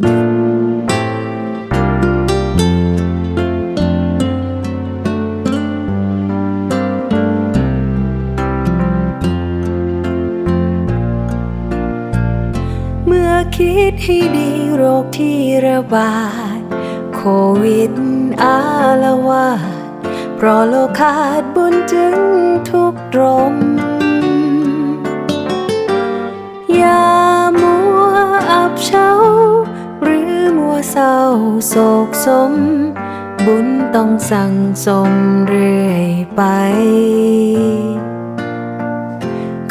เมื่อคิดให้ดีโรคที่ระบาด โควิดอาละวาดเพราะโลกขาดบุญจึงทุกข์รม เศร้าโศกสม บุญต้องสั่งสมเรื่อยไป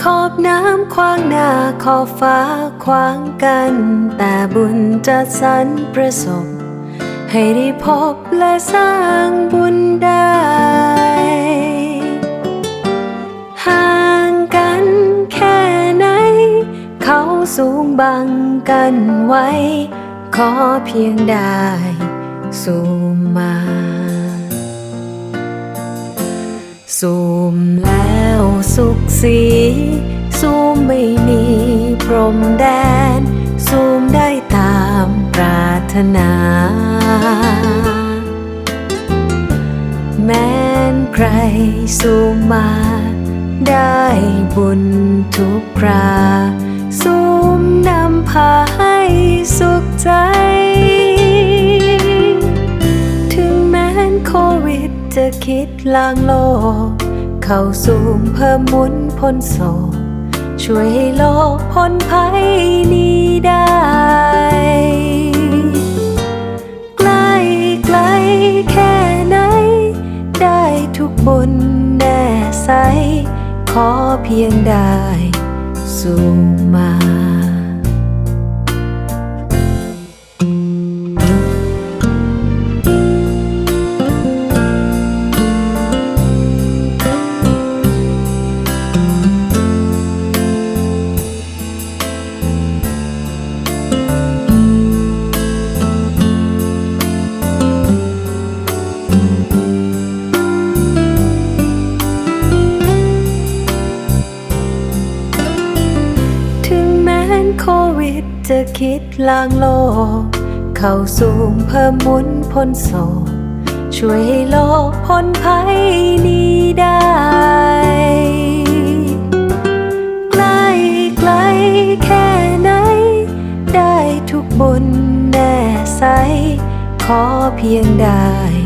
ขอบน้ำขวางหน้าขอบฟ้าขวางกัน แต่บุญจะสรรประสบ ให้ได้พบและสร้างบุญได้ห่างกันแค่ไหน เขาสูงบังกันไว้ ขอเพียงได้สูมมาซูมแล้วสุขสีซูมไม่มีพรมแดนซูมได้ตามปรารถนา แม้นใครซูมมา ได้บุญทุกคราซูมนำพาให้สุ คิดลางโลก เข้าสู่เพิ่มมุนพ้นโศกช่วยให้โลกพ้นภัยนี้ได้ใกล้ไกลแค่ไหน ได้ทุกบุญแน่ใส ขอเพียงได้ สู่มา ดจะคิดลางโลก เข้าสู่เพิ่มมุนพ้นโศกช่วยให้โลกพ้นภัยนี้ได้ใกล้ไกลแค่ไหน ได้ทุกบุญแน่ใส ขอเพียงได้